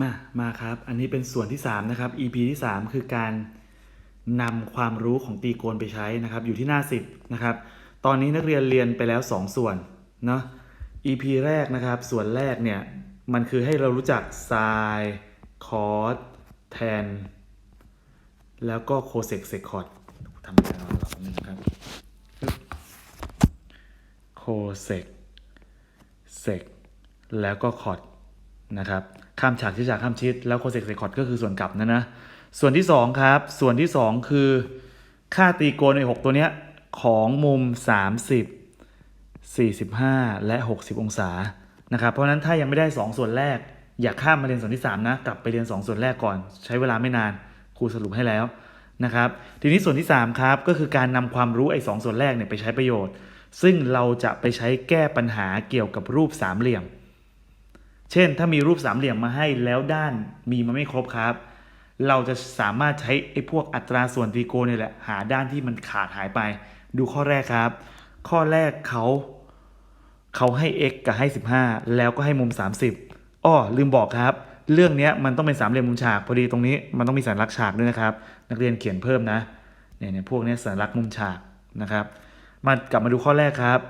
มามาครับ อันนี้เป็นส่วนที่ 3 นะครับ EP ที่ 3 คือการนำความรู้ของตีโกนไปใช้นะครับ อยู่ที่หน้า 10 นะครับ ตอนนี้นักเรียนเรียนไปแล้ว 2 ส่วนเนาะ EP แรกนะครับ ส่วนแรกเนี่ย มันคือให้เรารู้จัก sin cos tan แล้วก็ cosec secot ทำงานเราแบบนี้นะครับ cosec sec แล้วก็ cot นะครับ ข้ามฉากที่ฉากข้ามชิดแล้ว cosec sec cot ก็คือส่วนกลับนะนะ ส่วนที่ 2 ครับ ส่วนที่ 2 คือ ค่าตีโกนใน 6 ตัวเนี้ยของมุม 30 45 และ 60 องศานะครับ เพราะนั้นถ้ายังไม่ได้ 2 ส่วนแรก อย่าข้ามมาเรียนส่วนที่ 3 นะ กลับไปเรียน 2 ส่วนแรกก่อน ใช้เวลาไม่นานครูสรุปให้แล้วนะครับ ทีนี้ส่วนที่ 3 ครับ ก็คือการนำความรู้ไอ้สส่วนแรกเนี่ยไปใช้ประโยชน์ ซึ่งเราจะไปใช้แก้ปัญหาเกี่ยวกับรูปสามเหลี่ยม เช่น ถ้ามีรูปสามเหลี่ยมมาให้แล้วด้านมีมาไม่ครบครับ เราจะสามารถใช้ไอ้พวกอัตราส่วนตรีโกณเนี่ยแหละหาด้านที่มันขาดหายไป ดูข้อแรกครับ ข้อแรกเขาเขาให้ x กับให้ 15 แล้วก็ให้มุม 30อ้อลืมบอกครับ เรื่องนี้มันต้องเป็นสามเหลี่ยมมุมฉากพอดีตรงนี้มันต้องมีสัญลักษณ์ฉากด้วยนะครับ นักเรียนเขียนเพิ่มนะเนี่ยเนี่ยพวกนี้สัญลักษณ์มุมฉากนะครับ มากลับมาดูข้อแรกครับ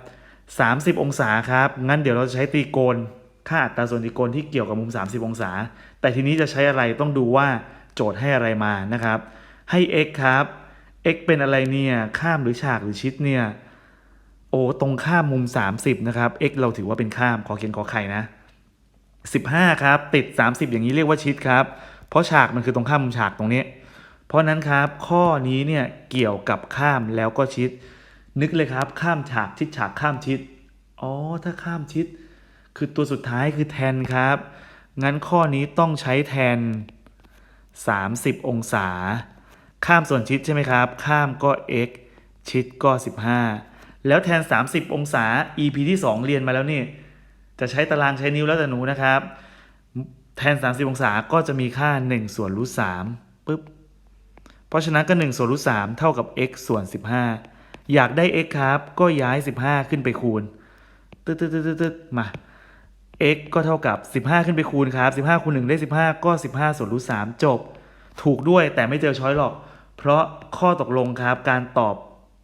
30 องศาครับ งั้นเดี๋ยวเราจะใช้ตรีโกณ ค่าอัตราส่วนตรีโกณที่เกี่ยวกับมุม 30 องศา แต่ทีนี้จะใช้อะไรต้องดูว่าโจทย์ให้อะไรมานะครับ ให้ x ครับ x เป็นอะไรเนี่ย ข้ามหรือฉากหรือชิดเนี่ย โอ้ตรงข้ามมุม 30 นะครับ x เราถือว่าเป็นข้าม ขอเขียนขอไข่นะ 15 ครับ ติด 30 อย่างนี้เรียกว่าชิดครับ เพราะฉากมันคือตรงข้ามมุมฉากตรงนี้ เพราะนั้นครับ ข้อนี้เนี่ยเกี่ยวกับข้ามแล้วก็ชิด นึกเลยครับ ข้ามฉากชิดฉากข้ามชิด อ๋อ ถ้าข้ามชิด คือตัวสุดท้ายคือแทนครับ งั้นข้อนี้ต้องใช้แทน 30 องศา ข้ามส่วนชิดใช่ไหมครับ ข้ามก็ x ชิดก็ 15 แล้วแทน 30 องศา EP ที่ 2 เรียนมาแล้วนี่ จะใช้ตารางใช้นิ้วแล้วแต่หนูนะครับ แทน 30 องศาก็จะมีค่า 1 ส่วนรูท3ปึ๊บ เพราะฉะนั้นก็ 1 ส่วนรูท3เท่ากับ x ส่วน 15 อยากได้ x ครับ ก็ย้าย 15 ขึ้นไปคูณ ตึ๊ดตึ๊ดตึ๊ดตึ๊ดมา x ก็เท่ากับ 15 ขึ้นไปคูณครับ15คูณ1ได้ 15 ก็ 15 ส่วนรูท3จบ ถูกด้วยแต่ไม่เจอช้อยหรอก เพราะข้อตกลงครับการตอบ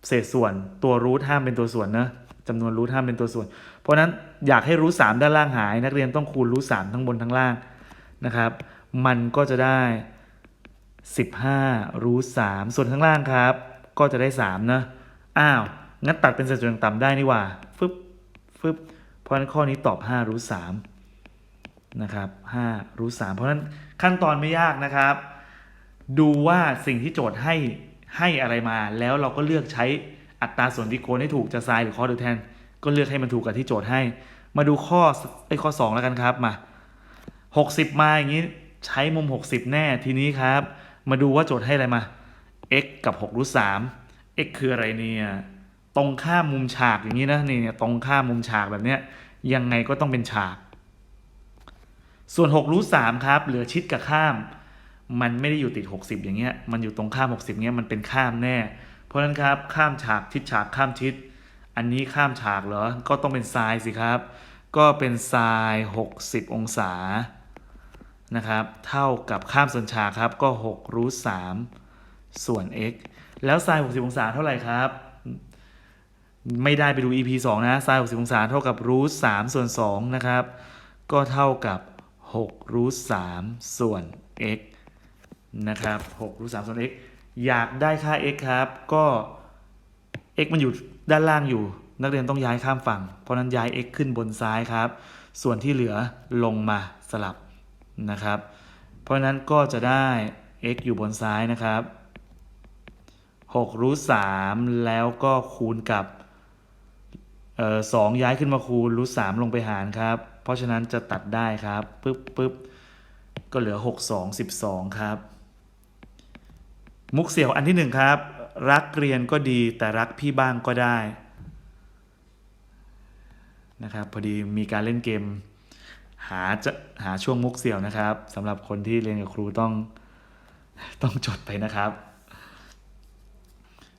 เศษส่วนตัวรูทห้ามเป็นตัวส่วนนะจำนวนรูทห้ามเป็นตัวส่วน เพราะนั้นอยากให้รูท3ด้านล่างหาย นักเรียนต้องคูณรูท3ทั้งบนทั้งล่างนะครับ มันก็จะได้ 15รูท3ส่วนข้างล่างครับ ก็จะได้3นะอ้าวงั้นตัดเป็นสัดส่วนต่ำได้นี่ว่าฟึบฟึบ เพราะฉะนั้นข้อนี้ตอบ 5 รูท3นะครับ5รูท3เพราะฉะนั้นขั้นตอนไม่ยากนะครับ ดูว่าสิ่งที่โจทย์ให้ให้อะไรมา แล้วเราก็เลือกใช้อัตราส่วนที่โกณให้ถูกจะไซน์หรือคอหรือแทน ก็เลือกให้มันถูกกับที่โจทย์ให้ มาดูข้อไอ้ข้อ 2 แล้วกันครับมา 60 มาอย่างนี้ใช้มุม 60 แน่ทีนี้ครับ มาดูว่าโจทย์ให้อะไรมา x กับ6รูท3 x คืออะไรเนี่ย ตรงข้ามมุมฉากอย่างนี้นะนี่เนี่ยตรงข้ามมุมฉากแบบเนี้ยยังไงก็ต้องเป็นฉาก ส่วน6รูท3ครับ เหลือชิดกับข้าม มันไม่ได้อยู่ติด 60 อย่างเงี้ยมันอยู่ตรงข้าม 60เงี้ยมันเป็นข้ามแน่ เพราะฉะนั้นครับข้ามฉากชิดฉากข้ามชิด อันนี้ข้ามฉากเหรอ ก็ต้องเป็นไซน์สิครับ ก็เป็นไซน์60 องศานะครับเท่ากับข้ามส่วนฉากครับก็6รูท3ส่วน x แล้วไซน์60 องศาเท่าไหร่ครับ ไม่ได้ไปดู EP 2 นะไซน์60 องศาเท่ากับรูท3ส่วน 2 นะครับ ก็เท่ากับ6รูท3ส่วน x นะครับ6รูท3ส่วน x อยากได้ค่า x ครับ ก็ x มันอยู่ด้านล่างอยู่ นักเรียนต้องย้ายข้ามฝั่ง เพราะนั้นย้าย x ขึ้นบนซ้ายครับ ส่วนที่เหลือลงมาสลับนะครับ เพราะนั้นก็จะได้ x อยู่บนซ้ายนะครับ6รูท3แล้วก็คูณกับ สองย้ายขึ้นมาคูณรูท3ลงไปหารครับ เพราะฉะนั้นจะตัดได้ครับปึ๊บปึ๊บก็เหลือ 6 2 12 ครับ มุกเสี่ยวอันที่หนึ่งครับ รักเรียนก็ดีแต่รักพี่บ้างก็ได้นะครับพอดีมีการเล่นเกม หาจะหาช่วงมุกเสี่ยวนะครับสำหรับคนที่เรียนกับครูต้องต้องจดไปนะครับ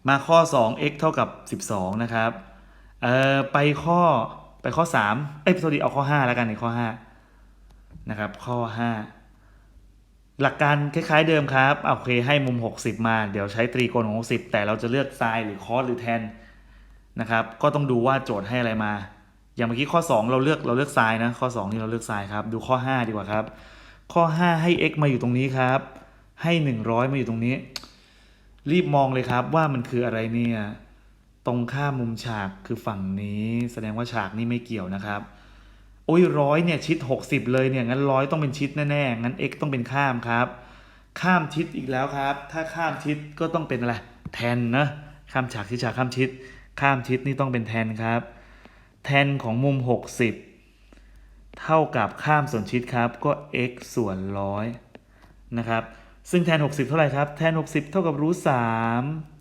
มาข้อ 2 x เท่ากับ 12 นะครับ เออไปข้อไปข้อ3เอ้ยสวัสดีเอาข้อ5แล้วกันในข้อ5นะครับ ข้อ5หลักการคล้ายๆเดิมครับโอเคให้มุม 60 มาเดี๋ยวใช้ตรีโกณของ60 แต่เราจะเลือกไซน์หรือคอสหรือแทนนะครับ ก็ต้องดูว่าโจทย์ให้อะไรมา อย่างเมื่อกี้ข้อ 2 เราเลือกเราเลือกไซน์นะข้อ 2 นี่เราเลือกไซน์ครับ ดูข้อ 5 ดีกว่าครับ ข้อ 5 ให้ x มาอยู่ตรงนี้ครับ ให้ 100 มาอยู่ตรงนี้ รีบมองเลยครับว่ามันคืออะไรเนี่ย ตรงข้ามมุมฉากคือฝั่งนี้ แสดงว่าฉากนี้ไม่เกี่ยวนะครับโอ้ยร้อยเนี่ยชิด 60 เลยเนี่ยงั้นร้อยต้องเป็นชิดแน่ๆงั้น x ต้องเป็นข้ามครับ ข้ามชิดอีกแล้วครับ ถ้าข้ามชิดก็ต้องเป็นอะไรแทนนะข้ามฉากชิดฉากข้ามชิด ข้ามชิดนี่ต้องเป็นแทนครับ แทนของมุม 60 เท่ากับข้ามส่วนชิดครับก็ x ส่วนร้อยนะครับซึ่งแทน 60 เท่าไหร่ครับ แทน 60 เท่ากับรูท3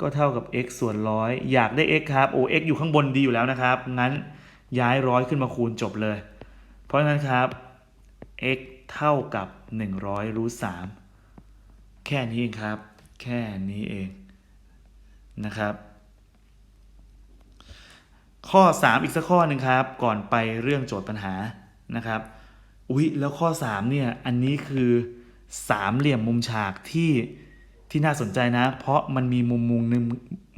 ก็เท่ากับ x ส่วนร้อยอยากได้ x ครับโอ้ x อยู่ข้างบนดีอยู่แล้วนะครับ งั้นย้ายร้อยขึ้นมาคูณจบเลย เพราะฉะนั้นครับ x เท่ากับ 100รูท3แค่นี้เองครับ แค่นี้เองนะครับ ข้อ 3 อีกสักข้อหนึ่งครับ ก่อนไปเรื่องโจทย์ปัญหานะครับ อุ๊ย แล้วข้อ 3 เนี่ย อันนี้คือสามเหลี่ยมมุมฉากที่ ที่น่าสนใจนะ เพราะมันมีมุมมุมหนึ่ง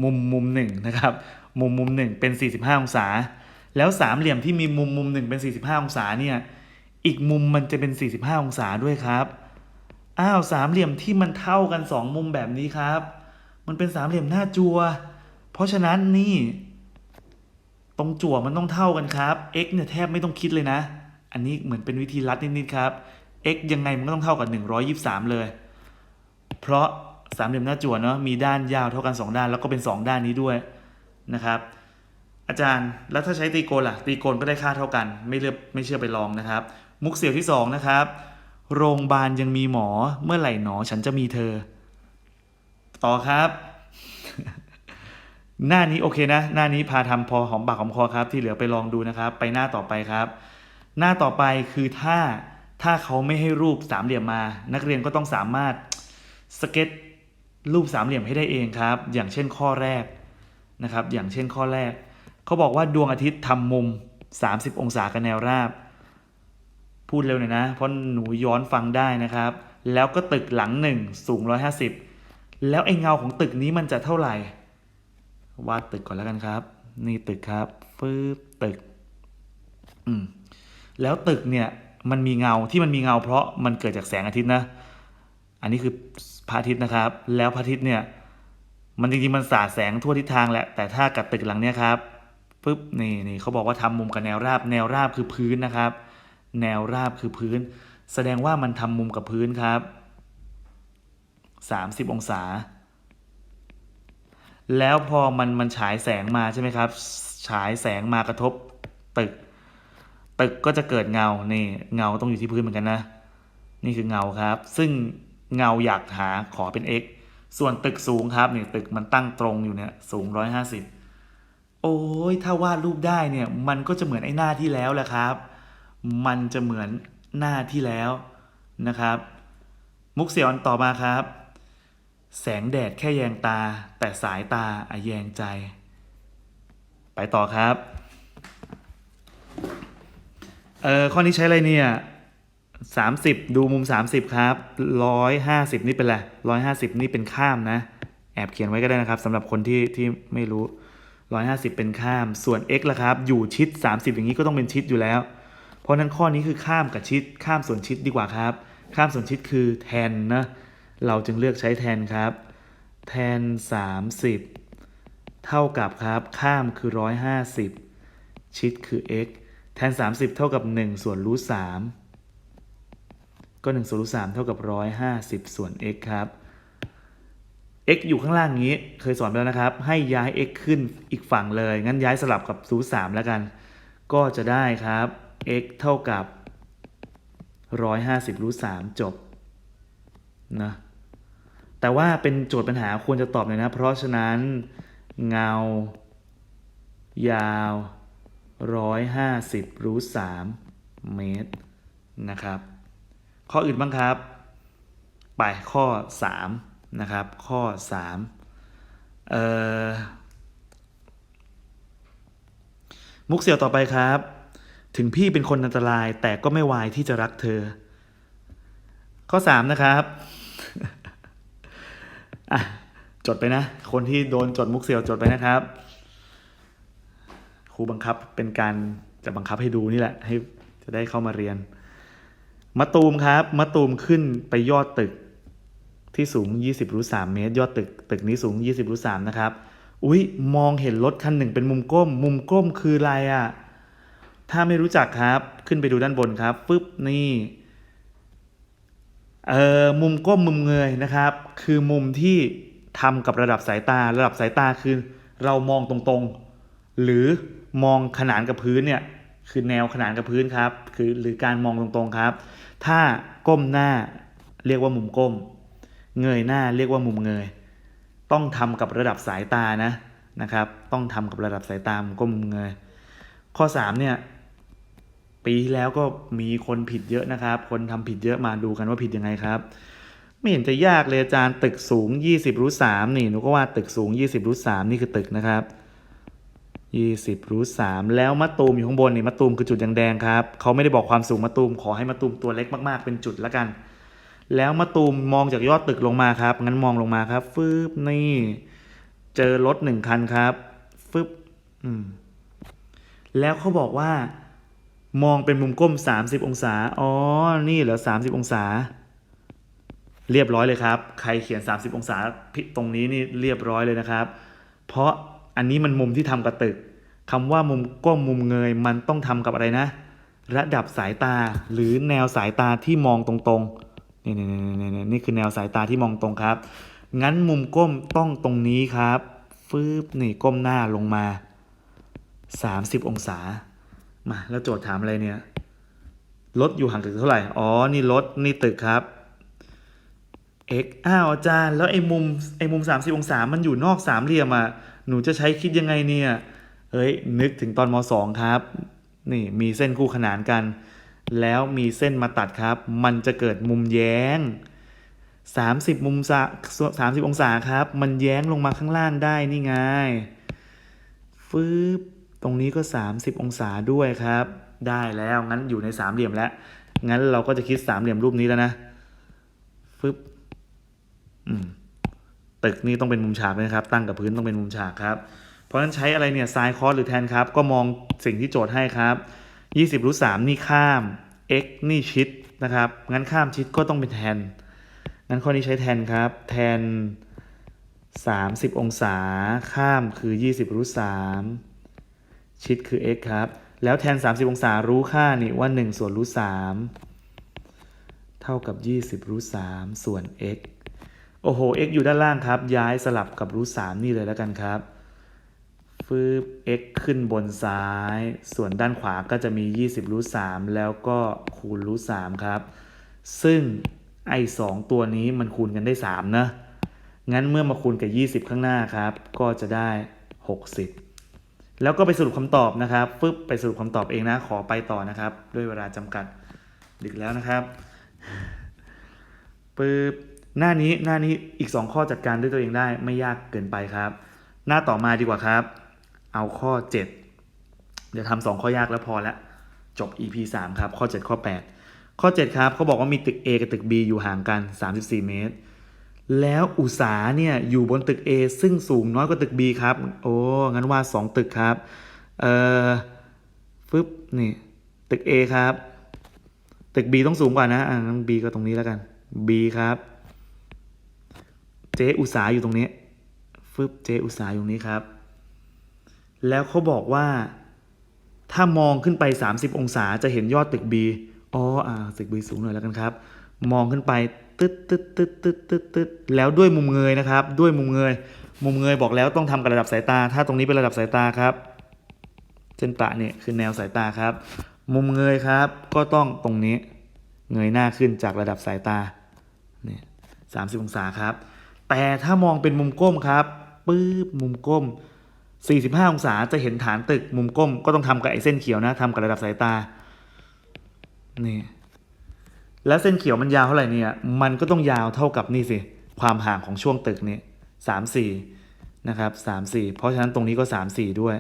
มุมมุมหนึ่งนะครับ มุมมุมหนึ่งเป็น 45 องศา แล้วสามเหลี่ยมที่มีมุมมุมหนึ่งเป็น 45 องศาเนี่ย อีกมุมมันจะเป็น 45 องศาด้วยครับ อ้าวสามเหลี่ยมที่มันเท่ากัน 2 มุมแบบนี้ครับ มันเป็นสามเหลี่ยมหน้าจัว เพราะฉะนั้นนี่ ตรงจั่วมันต้องเท่ากันครับ x เนี่ยแทบไม่ต้องคิดเลยนะ อันนี้เหมือนเป็นวิธีลัดนิดๆครับ x ยังไงมันก็ต้องเท่ากับ 123 เลย เพราะ สามเหลี่ยมหน้าจั่วเนาะมีด้านยาวเท่ากัน 2 ด้านแล้วก็เป็น 2 ด้านนี้ด้วยนะครับ อาจารย์แล้วถ้าใช้ตรีโกณล่ะตรีโกณก็ได้ค่าเท่ากัน ไม่เลือกไม่เชื่อไปลองนะครับ มุกเสียวที่2นะครับโรงพยาบาลยังมีหมอเมื่อไหร่หนอฉันจะมีเธอ ต่อครับ หน้านี้โอเคนะ หน้านี้พาทำพอหอมปากหอมคอครับ ที่เหลือไปลองดูนะครับ ไปหน้าต่อไปครับ หน้าต่อไปคือถ้าถ้าเขาไม่ให้รูปสามเหลี่ยมมา นักเรียนก็ต้องสามารถสเก็ต รูปสามเหลี่ยมให้ได้เองครับ อย่างเช่นข้อแรกนะครับ อย่างเช่นข้อแรก เขาบอกว่าดวงอาทิตย์ทำมุม 30 องศากับแนวราบ พูดเร็วหน่อยนะ เพราะหนูย้อนฟังได้นะครับ แล้วก็ตึกหลังหนึ่งสูง 150 แล้วไอ้เงาของตึกนี้มันจะเท่าไหร่ วาดตึกก่อนแล้วกันครับ นี่ตึกครับฟืบตึก อืมแล้วตึกเนี่ยมันมีเงาที่มันมีเงาเพราะมันเกิดจากแสงอาทิตย์นะ อันนี้คือพระอาทิตย์นะครับ แล้วพระอาทิตย์เนี่ย มันจริงๆมันสาดแสงทั่วทิศทางแหละ แต่ถ้ากับตึกหลังเนี้ยครับปึ๊บนี่นี่เขาบอกว่าทำมุมกับแนวราบ แนวราบคือพื้นนะครับ แนวราบคือพื้น แสดงว่ามันทำมุมกับพื้นครับ 30 องศา แล้วพอมันมันฉายแสงมาใช่ไหมครับ ฉายแสงมากระทบตึก ตึกก็จะเกิดเงา นี่ เงาต้องอยู่ที่พื้นเหมือนกันนะ นี่คือเงาครับ ซึ่ง เงาอยากหาขอเป็น x ส่วนตึกสูงครับเนี่ยตึกมันตั้งตรงอยู่เนี่ยสูง 150 โอ้ยถ้าวาดรูปได้เนี่ยมันก็จะเหมือนไอ้หน้าที่แล้วแหละครับ มันจะเหมือนหน้าที่แล้วนะครับ มุกเสียอันต่อมาครับ แสงแดดแค่แยงตา แต่สายตาอะแยงใจ ไปต่อครับ เออข้อนี้ใช้อะไรเนี่ย สามสิบดูมุมสามสิบครับร้อยห้าสิบนี่เป็นอะไรร้อยห้าสิบนี่เป็นข้ามนะ แอบเขียนไว้ก็ได้นะครับสำหรับคนที่ที่ไม่รู้ร้อยห้าสิบเป็นข้าม ส่วน x ล่ะครับ อยู่ชิด30อย่างนี้ก็ต้องเป็นชิดอยู่แล้ว เพราะฉะนั้นข้อนี้คือข้ามกับชิด ข้ามส่วนชิดดีกว่าครับ ข้ามส่วนชิดคือแทนนะ เราจึงเลือกใช้แทนครับ แทน30เท่ากับครับ ข้ามคือ150ชิดคือ x แทน30เท่ากับ1ส่วนรูท3 ก็1ส่วนรูท3เท่ากับ150 ส่วน x ครับ x อยู่ข้างล่างนี้เคยสอนไปแล้วนะครับ ให้ย้าย x ขึ้นอีกฝั่งเลย งั้นย้ายสลับกับรูท3แล้วกัน ก็จะได้ครับ x เท่ากับ 150รูท3จบนะแต่ว่าเป็นโจทย์ปัญหาควรจะตอบหน่อยนะ เพราะฉะนั้นเงา ยาว 150รูท3เมตรนะครับ ข้ออื่นบ้างครับ ไปข้อ 3 นะครับ ข้อ3เอ่อมุกเสี่ยวต่อไปครับ ถึงพี่เป็นคนอันตรายแต่ก็ไม่วายที่จะรักเธอ ข้อสามนะครับอะจดไปนะ คนที่โดนจดมุกเสียวจดไปนะครับครูบังคับเป็นการจะบังคับให้ดูนี่แหละ ให้จะได้เข้ามาเรียน มะตูมครับมะตูมขึ้นไปยอดตึกที่สูง 20รูท3เมตร ยอดตึก ตึกนี้สูง 20รูท3นะครับ อุ้ยมองเห็นรถคันหนึ่งเป็นมุมก้ม มุมก้มคืออะไรอะ่ะ ถ้าไม่รู้จักครับ ขึ้นไปดูด้านบนครับฟึบนี่เอ่อมุมก้มมุมเงยนะครับ คือมุมที่ทำกับระดับสายตา ระดับสายตาคือ เรามองตรงๆ หรือมองขนานกับพื้นเนี่ย คือแนวขนานกับพื้นครับ คือหรือการมองตรงๆครับ ถ้าก้มหน้าเรียกว่ามุมก้ม เงยหน้าเรียกว่ามุมเงย ต้องทำกับระดับสายตานะนะครับ ต้องทำกับระดับสายตามุมก้มมุมเงย ข้อ3เนี่ยปีที่แล้วก็มีคนผิดเยอะนะครับ คนทำผิดเยอะมาดูกันว่าผิดยังไงครับ ไม่เห็นจะยากเลยอาจารย์ตึกสูง 20รูท3นี่หนูก็ว่าตึกสูง 20รูท3นี่คือตึกนะครับ 20รูท3แล้วมะตูมอยู่ข้างบนนี่มะตูมคือจุดแดงๆครับเขาไม่ได้บอกความสูงมะตูมขอให้มะตูมตัวเล็กมากๆเป็นจุดละกัน แล้วมะตูมมองจากยอดตึกลงมาครับงั้นมองลงมาครับฟึบนี่เจอรถหนึ่งคันครับฟึบอืมแล้วเขาบอกว่า มองเป็นมุมก้ม 30 องศาอ๋อนี่เหรอ30 องศา เรียบร้อยเลยครับ ใครเขียน 30 องศาผิดตรงนี้นี่เรียบร้อยเลยนะครับ เพราะอันนี้มันมุมที่ทำกับตึก คำว่ามุมก้มมุมเงยมันต้องทำกับอะไรนะ ระดับสายตาหรือแนวสายตาที่มองตรงๆนี่นี่นี่นี่นี่คือแนวสายตาที่มองตรงครับ งั้นมุมก้มต้องตรงนี้ครับฟืบนี่ก้มหน้าลงมา 30 องศามาแล้วโจทย์ถามอะไรเนี่ยรถอยู่ห่างตึกเท่าไหร่ อ๋อ นี่รถ นี่ตึกครับ x อ้าวอาจารย์ แล้วไอ้มุมไอ้มุม 30 องศา มันอยู่นอกสามเหลี่ยมอะ หนูจะใช้คิดยังไงเนี่ย เฮ้ยนึกถึงตอนม 2 ครับ นี่มีเส้นคู่ขนานกัน แล้วมีเส้นมาตัดครับ มันจะเกิดมุมแย้ง 30 มุมสา30 องศาครับ มันแย้งลงมาข้างล่างได้นี่ไงฟืบตรงนี้ก็ 30 องศาด้วยครับ ได้แล้วงั้นอยู่ในสามเหลี่ยมแล้ว งั้นเราก็จะคิดสามเหลี่ยมรูปนี้แล้วนะฟึบอืมตึกนี้ต้องเป็นมุมฉากนะครับ ตั้งกับพื้นต้องเป็นมุมฉากครับ ราะฉะนั้นใช้อะไรเนี่ยไซน์คอสหรือแทนครับ ก็มองสิ่งที่โจทย์ให้ครับ 20รูท3นี่ข้าม x นี่ชิดนะครับ งั้นข้ามชิดก็ต้องเป็นแทน งั้นข้อนี้ใช้แทนครับ แทน 30 องศา ข้ามคือ 20รูท3ชิดคือ x ครับ แล้วแทน 30 องศารู้ค่านี่ว่า 1 ส่วนรูท3เท่ากับ 20รูท3ส่วน x โอ้โห x อยู่ด้านล่างครับ ย้ายสลับกับรูท3นี่เลยแล้วกันครับ ฟืบ x ขึ้นบนซ้าย ส่วนด้านขวาก็จะมี 20รูท3แล้วก็คูณรูท3ครับ ซึ่งไอ้สองตัวนี้มันคูณกันได้3นะงั้นเมื่อมาคูณกับ 20 ข้างหน้าครับ ก็จะได้ 60 แล้วก็ไปสรุปคำตอบนะครับฟึบไปสรุปคำตอบเองนะ ขอไปต่อนะครับ ด้วยเวลาจำกัดดึกแล้วนะครับปึ๊บหน้านี้หน้านี้อีก 2 ข้อจัดการด้วยตัวเองได้ไม่ยากเกินไปครับ หน้าต่อมาดีกว่าครับ เอาข้อ 7 เดี๋ยวทำสองข้อยากแล้วพอละจบ EP 3 ครับ ข้อ 7 ข้อ 8 ข้อ 7 ครับเขาบอกว่ามีตึก A กับตึก B อยู่ห่างกัน 34 เมตร แล้วอุสาเนี่ยอยู่บนตึก A ซึ่งสูงน้อยกว่าตึก B ครับ โอ้ งั้นว่า 2 ตึกครับ เอ่อฟึบนี่ ตึก A ครับ ตึก B ต้องสูงกว่านะ อ่างั้น B ก็ตรงนี้แล้วกัน B ครับ เจอุสาอยู่ตรงนี้ฟึบเจอุสาอยู่ตรงนี้ครับ แล้วเขาบอกว่า ถ้ามองขึ้นไป 30 องศาจะเห็นยอดตึก B อ๋ออ่าตึก B สูงหน่อยแล้วกันครับ มองขึ้นไปตึ๊ดตึ๊ดตึ๊ดตึ๊ดตึ๊ดตึ๊ดแล้วด้วยมุมเงยนะครับ ด้วยมุมเงย มุมเงยบอกแล้วต้องทำกับระดับสายตา ถ้าตรงนี้เป็นระดับสายตาครับ เส้นประเนี่ยคือแนวสายตาครับ มุมเงยครับ ก็ต้องตรงนี้เงยหน้าขึ้นจากระดับสายตาเนี่ยสามสิบองศาครับ แต่ถ้ามองเป็นมุมก้มครับปื๊บมุมก้ม 45 องศาจะเห็นฐานตึกมุมก้มก็ต้องทำกับไอ้เส้นเขียวนะทำกับระดับสายตานี่แล้วเส้นเขียวมันยาวเท่าไหร่เนี่ยมันก็ต้องยาวเท่ากับนี่สิความห่างของช่วงตึกนี่สามสี่นะครับสามสี่เพราะฉะนั้นตรงนี้ก็สามสี่ด้วย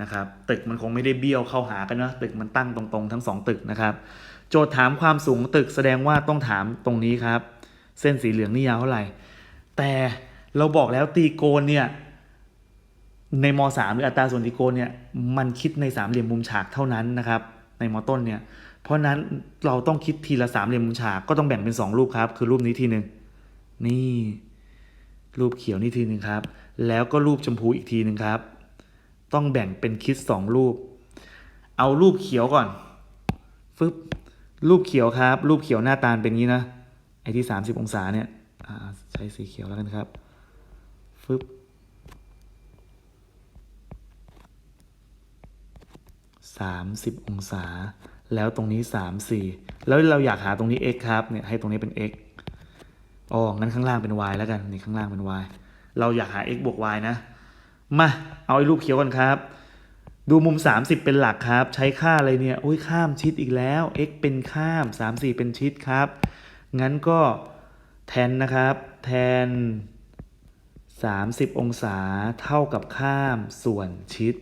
นะครับตึกมันคงไม่ได้เบี้ยวเข้าหากันนะตึกมันตั้งตรงๆทั้งสองตึกนะครับ โจทย์ถามความสูงของตึกแสดงว่าต้องถามตรงนี้ครับ เส้นสีเหลืองนี่ยาวเท่าไหร่ แต่เราบอกแล้วตีโกนเนี่ย ในม .3 หรืออัตราส่วนตีโกนเนี่ยมันคิดในสามเหลี่ยมมุมฉากเท่านั้นนะครับในม ต้นเนี่ยเพราะนั้นเราต้องคิดทีละสามเหลี่ยมมุมฉากก็ต้องแบ่งเป็นสองรูปครับ คือรูปนี้ทีหนึ่งนี่รูปเขียวนี่ทีหนึ่งครับ แล้วก็รูปชมพูอีกทีหนึ่งครับ ต้องแบ่งเป็นคิดสองรูป เอารูปเขียวก่อนฟึบรูปเขียวครับ รูปเขียวหน้าตาเป็นงี้นะไอที่ 30 องศาเนี่ยใช้สีเขียวแล้วกันครับฟึบ 30 องศา แล้วตรงนี้ 3 4 แล้วเราอยากหาตรงนี้ x ครับเนี่ยให้ตรงนี้เป็น x อ๋องั้นข้างล่างเป็น y แล้วกันนี่ข้างล่างเป็น y เราอยากหา x บวก y นะ มาเอาไอ้รูปเขียวก่อนครับ ดูมุม 30 เป็นหลักครับ ใช้ค่าอะไรเนี่ยโอ้ยข้ามชิดอีกแล้ว x เป็นข้าม 3 4 เป็นชิดครับ งั้นก็แทนนะครับ แทน 30 องศาเท่ากับข้ามส่วนชิด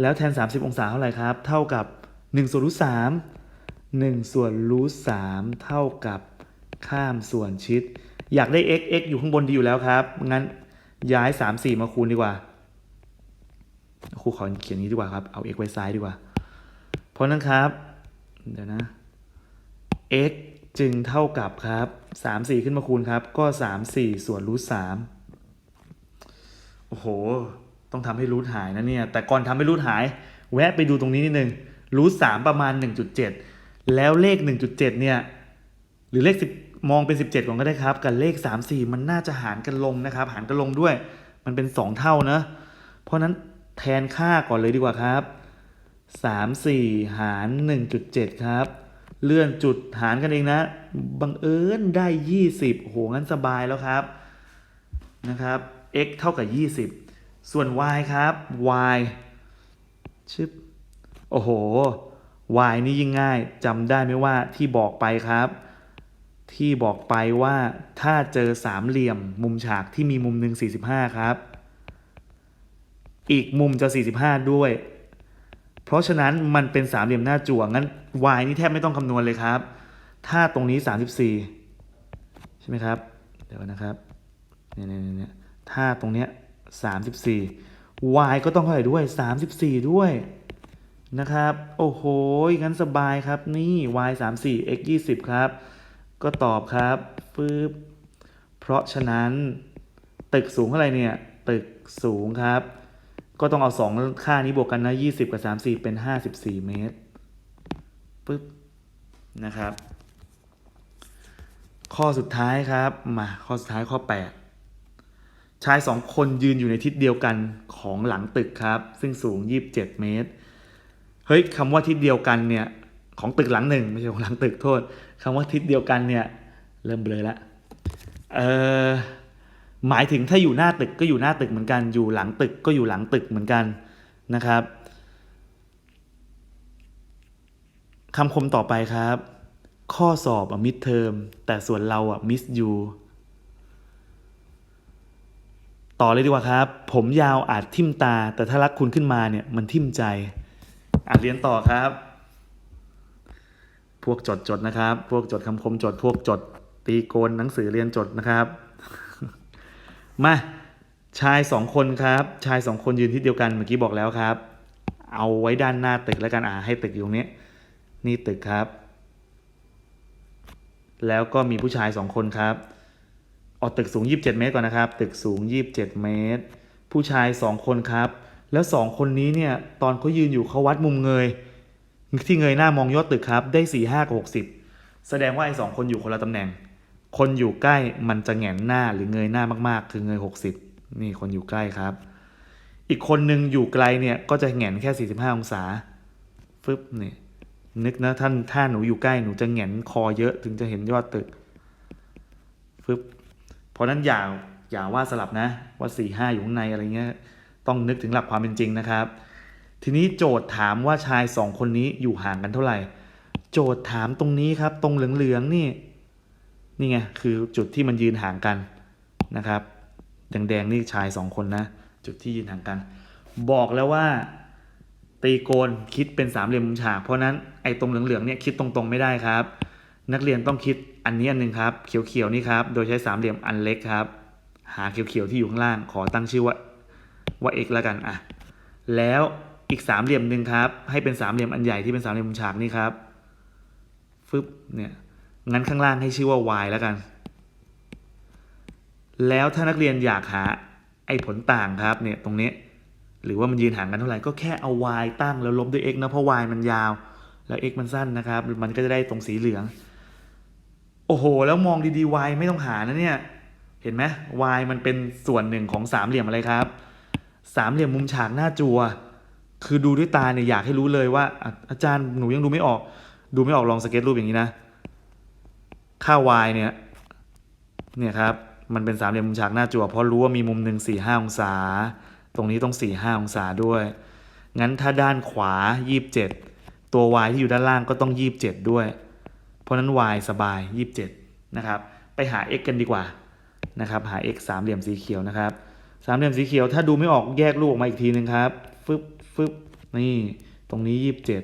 แล้วแทน 30 องศาเท่าไหร่ครับ เท่ากับ 1 ส่วนรูท3 1 ส่วนรูท3เท่ากับข้ามส่วนชิด อยากได้ x x อยู่ข้างบนดีอยู่แล้วครับ งั้นย้าย 3 4 มาคูณดีกว่า ครูขอเขียนนี้ดีกว่าครับ เอา x ไว้ซ้ายดีกว่า เพราะนั้นครับ เดี๋ยวนะ x จึงเท่ากับครับ 3 4 ขึ้นมาคูณครับ ก็ 3 4 ส่วนรูท3โอ้โห ต้องทำให้รูทหายนะเนี่ย แต่ก่อนทำให้รูทหาย แวะไปดูตรงนี้นิดนึงรูท3ประมาณ 1.7 แล้วเลข 1.7 เนี่ย หรือเลข 10 มองเป็น 17ก่อนก็ได้ครับ กับเลข 3 4 มันน่าจะหารกันลงนะครับ หารกันลงด้วย มันเป็น 2 เท่านะ เพราะนั้นแทนค่าก่อนเลยดีกว่าครับ 3 4 หาร 1.7 ครับ เลื่อนจุดหารกันเองนะ บังเอิญได้ 20โหงั้นสบายแล้วครับ นะครับ x เท่ากับ 20 ส่วน y ครับ y ชึบโอ้โห y นี่ยิ่งง่ายจำได้ไหมว่าที่บอกไปครับ ที่บอกไปว่าถ้าเจอสามเหลี่ยมมุมฉากที่มีมุมหนึ่ง45 ครับ อีกมุมจะ 45 ด้วย เพราะฉะนั้นมันเป็นสามเหลี่ยมหน้าจั่วงั้น y นี่แทบไม่ต้องคำนวณเลยครับ ถ้าตรงนี้ 34 ใช่ไหมครับ เดี๋ยวนะครับเนี่ยเนี่ยเนี่ยถ้าตรงเนี้ย 34 y ก็ต้องเท่าไหร่ด้วย 34 ด้วยนะครับ โอ้โหงั้นสบายครับ นี่ y 34 x 20 ครับ ก็ตอบครับฟืบเพราะฉะนั้น ตึกสูงเท่าไหร่เนี่ย ตึกสูงครับ ก็ต้องเอา 2 ค่านี้บวกกันนะ 20 กับ 34 เป็น 54 เมตรปึ๊บนะครับ ข้อสุดท้ายครับ มา ข้อสุดท้ายข้อ 8 ชายสองคนยืนอยู่ในทิศเดียวกันของหลังตึกครับ ซึ่งสูง 27 เมตร เฮ้ยคำว่าทิศเดียวกันเนี่ย ของตึกหลังหนึ่งไม่ใช่ของหลังตึกโทษคำว่าทิศเดียวกันเนี่ย เริ่มเบลอละเออหมายถึงถ้าอยู่หน้าตึกก็อยู่หน้าตึกเหมือนกัน อยู่หลังตึกก็อยู่หลังตึกเหมือนกันนะครับคำคมต่อไปครับ ข้อสอบอะมิดเทอมแต่ส่วนเราอะมิสยู ต่อเลยดีกว่าครับ ผมยาวอาจทิ่มตา แต่ถ้ารักคุณขึ้นมาเนี่ยมันทิ่มใจอ่านเรียนต่อครับ พวกจดจดนะครับ พวกจดคำคมจด พวกจด ตีโกนหนังสือเรียนจดนะครับ มาชายสองคนครับ ชายสองคนยืนที่เดียวกันเมื่อกี้บอกแล้วครับ เอาไว้ด้านหน้าตึกแล้วกันอ่าให้ตึกอยู่ตรงนี้ นี่ตึกครับ แล้วก็มีผู้ชายสองคนครับ เอาตึกสูง 27 เมตรก่อนนะครับ ตึกสูง 27 เมตร ผู้ชายสองคนครับ แล้วสองคนนี้เนี่ยตอนเขายืนอยู่เขาวัดมุมเงย ที่เงยหน้ามองยอดตึกครับ ได้ 4 5 กับ 60 แสดงว่าไอ้สองคนอยู่คนละตำแหน่ง คนอยู่ใกล้มันจะแงนหน้าหรือเงยหน้ามากๆ คือเงย 60 นี่คนอยู่ใกล้ครับ อีกคนหนึ่งอยู่ไกลเนี่ยก็จะแงนแค่ 45 องศาฟึบเนี่ยนึกนะท่านถ้าหนูอยู่ใกล้หนูจะแงนคอเยอะถึงจะเห็นยอดตึกฟึบ เพราะนั้นอย่าอย่าว่าสลับนะว่าสี่ห้าอยู่ข้างในอะไรเงี้ยต้องนึกถึงหลักความเป็นจริงนะครับ ทีนี้โจทย์ถามว่าชายสองคนนี้อยู่ห่างกันเท่าไหร่ โจทย์ถามตรงนี้ครับ ตรงเหลืองๆนี่นี่ไงคือจุดที่มันยืนห่างกันนะครับ แดงๆนี่ชายสองคนนะ จุดที่ยืนห่างกัน บอกแล้วว่าตีโกนคิดเป็นสามเหลี่ยมมุมฉาก เพราะฉะนั้นไอ้ตรงเหลืองๆเนี่ยคิดตรงๆไม่ได้ครับ นักเรียนต้องคิด อันนี้อันหนึ่งครับเขียวๆนี่ครับโดยใช้สามเหลี่ยมอันเล็กครับ หาเขียวๆที่อยู่ข้างล่างขอตั้งชื่อว่าว่า x แล้วกันอะแล้วอีกสามเหลี่ยมหนึ่งครับ ให้เป็นสามเหลี่ยมอันใหญ่ที่เป็นสามเหลี่ยมมุมฉากนี่ครับฟึบเนี่ยงั้นข้างล่างให้ชื่อว่า y แล้วกัน แล้วถ้านักเรียนอยากหาไอ้ผลต่างครับเนี่ยตรงนี้ หรือว่ามันยืนห่างกันเท่าไหร่ก็แค่เอา y ตั้งแล้วลบด้วย x นะเพราะ y มันยาว แล้ว x มันสั้นนะครับ มันก็จะได้ตรงสีเหลือง โอ้โห แล้วมองดีๆ y ไม่ต้องหานะเนี่ย เห็นไหม y มันเป็นส่วนหนึ่งของสามเหลี่ยมอะไรครับ สามเหลี่ยมมุมฉากหน้าจัว คือดูด้วยตาเนี่ยอยากให้รู้เลยว่า อาจารย์หนูยังดูไม่ออก ดูไม่ออกลองสเก็ตรูปอย่างนี้นะ ค่า y เนี่ย เนี่ยครับ มันเป็นสามเหลี่ยมมุมฉากหน้าจั่วเพราะรู้ว่ามีมุมหนึ่งสี่ห้าองศา ตรงนี้ต้องสี่ห้าองศาด้วย งั้นถ้าด้านขวายี่บเจ็ดตัว y ที่อยู่ด้านล่างก็ต้องยี่บเจ็ดด้วย เพราะนั้น y สบายยี่บเจ็ดนะครับ ไปหา x กันดีกว่านะครับ หา x สามเหลี่ยมสีเขียวนะครับ สามเหลี่ยมสีเขียวถ้าดูไม่ออกแยกรูปออกมาอีกทีนึงครับ ฟึบฟึบนี่ ตรงนี้ยี่บเจ็ด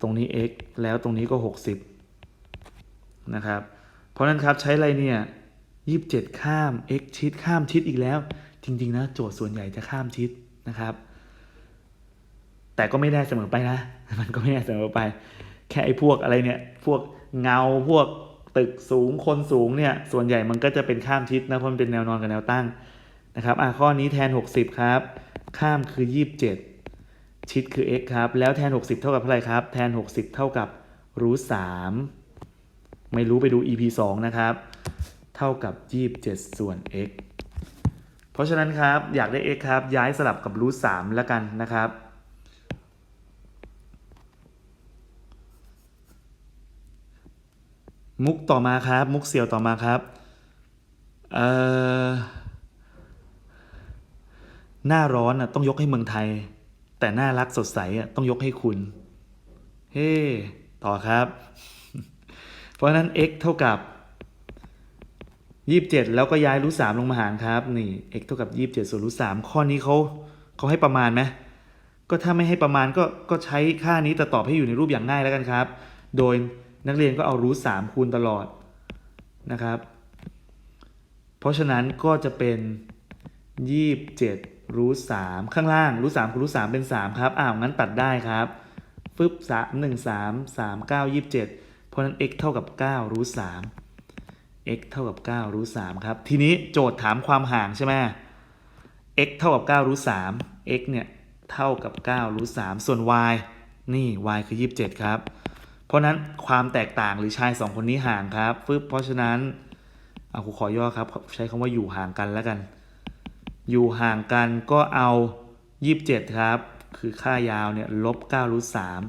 ตรงนี้ x แล้วตรงนี้ก็หกสิบนะครับ เพราะนั้นครับใช้อะไรเนี่ยยี่สิบเจ็ดข้าม x ชิดข้ามชิดอีกแล้ว จริง ๆ นะ โจทย์ส่วนใหญ่จะข้ามชิดนะครับ แต่ก็ไม่ได้เสมอไปนะ มันก็ไม่ได้เสมอไป แค่ไอ้พวกอะไรเนี่ยพวกเงาพวกตึกสูงคนสูงเนี่ยส่วนใหญ่มันก็จะเป็นข้ามชิดนะเพราะมันเป็นแนวนอนกับแนวตั้งนะครับอะข้อนี้แทน 60 ครับ ข้ามคือ 27 ชิดคือ x ครับ แล้วแทน 60 เท่ากับเท่าไหร่ครับ แทน 60 เท่ากับรูท3ไม่รู้ไปดู EP 2 นะครับ เท่ากับ 27 ส่วน x เพราะฉะนั้นครับ อยากได้ x ครับ ย้ายสลับกับรูท3แล้วกันนะครับ มุกต่อมาครับ มุกเสียวต่อมาครับเอ่อหน้าร้อนอะต้องยกให้เมืองไทย แต่หน่ารักสดใสอะต้องยกให้คุณ เฮ้ต่อครับ เพราะฉะนั้น x เท่ากับ27แล้วก็ย้ายรูทสามลงมาหารครับ นี่ x เท่ากับ27ส่วนรูทสามข้อนี้เขาเขาให้ประมาณไหมก็ถ้าไม่ให้ประมาณก็ก็ใช้ค่านี้แต่ตอบให้อยู่ในรูปอย่างง่ายแล้วกันครับ โดย นักเรียนก็เอารูทสามคูณตลอดนะครับ เพราะฉะนั้นก็จะเป็น27รูทสามข้างล่างรูทสามคูณรูทสามเป็น3ครับอ้าวงั้นตัดได้ครับฟึบสามหนึ่งสามสามเก้ายี่สิบเจ็ดเพราะนั้น x เท่ากับ9รูทสาม x เท่ากับ9รูทสามครับ ทีนี้โจทย์ถามความห่างใช่ไหม x เท่ากับ9รูทสาม x เนี่ย เท่ากับ9รูทสามส่วน y นี่ y คือ 27 ครับ เพราะนั้นความแตกต่างหรือชายสองคนนี้ห่างครับฟึบเพราะฉะนั้นเอาครูขอย่อครับ ใช้คำว่าอยู่ห่างกันแล้วกัน อยู่ห่างกันก็เอา 27 ครับ คือค่ายาวเนี่ยลบ9รูทสาม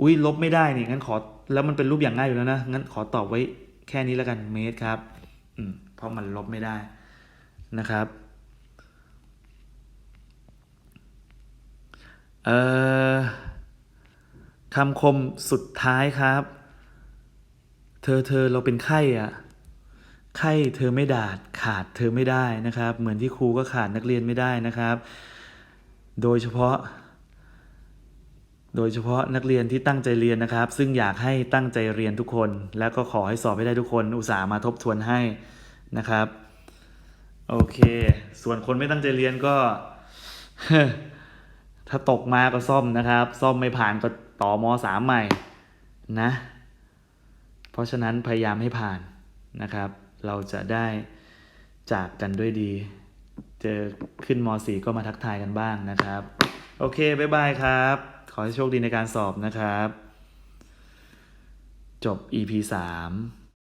อุ้ยลบไม่ได้นี่งั้นขอแล้วมันเป็นรูปอย่างง่ายอยู่แล้วนะ งั้นขอตอบไว้แค่นี้แล้วกันเมตรครับอืมเพราะมันลบไม่ได้นะครับเอ่อ คำคมสุดท้ายครับ เธอเธอเราเป็นไข้อะไข้เธอไม่ดาดขาดเธอไม่ได้นะครับ เหมือนที่ครูก็ขาดนักเรียนไม่ได้นะครับ โดยเฉพาะ โดยเฉพาะนักเรียนที่ตั้งใจเรียนนะครับ ซึ่งอยากให้ตั้งใจเรียนทุกคน แล้วก็ขอให้สอบให้ได้ทุกคน อุตส่าห์มาทบทวนให้นะครับ โอเค ส่วนคนไม่ตั้งใจเรียนก็ ถ้าตกมาก็ซ่อมนะครับ ซ่อมไม่ผ่านก็ ต่อมสามใหม่นะเพราะฉะนั้นพยายามให้ผ่านนะครับ เราจะได้จากกันด้วยดี เจอขึ้นม .4 ก็มาทักทายกันบ้างนะครับ โอเค บ๊ายบายครับ ขอให้โชคดีในการสอบนะครับ จบ EP 3